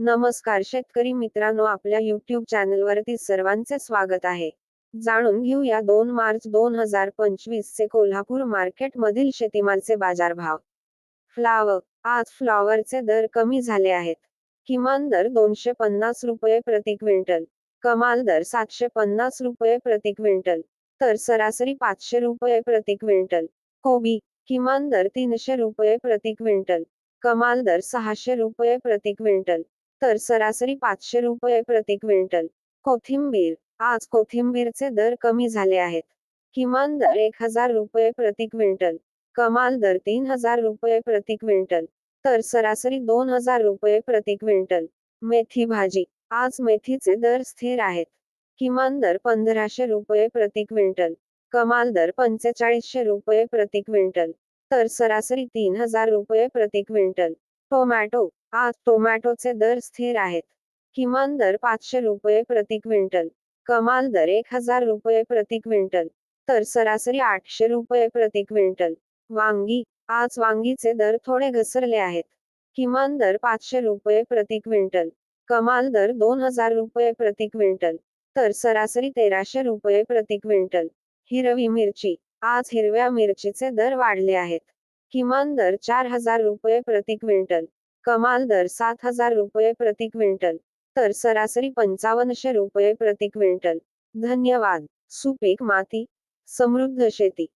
नमस्कार शेतकरी मित्रांनो आपल्या युट्यूब चॅनलवरती सर्वांचे स्वागत आहे. जाणून घेऊया दोन मार्च दोन हजार पंचवीस चे कोल्हापूर मार्केट मधील शेतीमालचे बाजारभाव. फ्लावर आज फ्लॉवरचे दर कमी झाले आहेत. किमान दर दोनशे पन्नास रुपये प्रति क्विंटल. कमाल दर सातशे पन्नास रुपये प्रति क्विंटल. तर सरासरी पाचशे रुपये प्रति क्विंटल. कोबी किमान दर तीनशे रुपये प्रति क्विंटल. कमाल दर सहाशे रुपये प्रति क्विंटल. तर सरासरी पाचशे रुपये प्रति क्विंटल. कोथिंबीर. आज कोथिंबीरचे दर कमी झाले आहेत. किमान दर एक हजार रुपये प्रति क्विंटल. कमाल दर तीन हजार रुपये प्रति क्विंटल. तर सरासरी दोन हजार रुपये प्रति क्विंटल. मेथी भाजी. आज मेथीचे दर स्थिर आहेत. किमान दर पंधराशे रुपये प्रति क्विंटल. कमाल दर पंचेचाळीसशे रुपये प्रति क्विंटल. तर सरासरी तीन हजार रुपये प्रति क्विंटल. टोमॅटो. आज टोमॅटोचे दर स्थिर आहेत. किमान दर पाचशे रुपये प्रति क्विंटल. कमाल दर एक हजार रुपये प्रति क्विंटल. तर सरासरी आठशे रुपये प्रति क्विंटल. वांगी आज वांगीचे दर थोडे घसरले आहेत. किमान दर पाचशे रुपये प्रति क्विंटल. कमाल दर दोन हजार रुपये प्रति क्विंटल. तर सरासरी तेराशे रुपये प्रति क्विंटल. हिरवी मिरची आज हिरव्या मिरचीचे दर वाढले आहेत. किमान दर चार हजार रुपये प्रति क्विंटल. कमाल दर सात हजार रुपये प्रति क्विंटल. तर सरासरी पंचावन्नशे रुपये प्रति क्विंटल. धन्यवाद. सुपीक माती. समृद्ध शेती.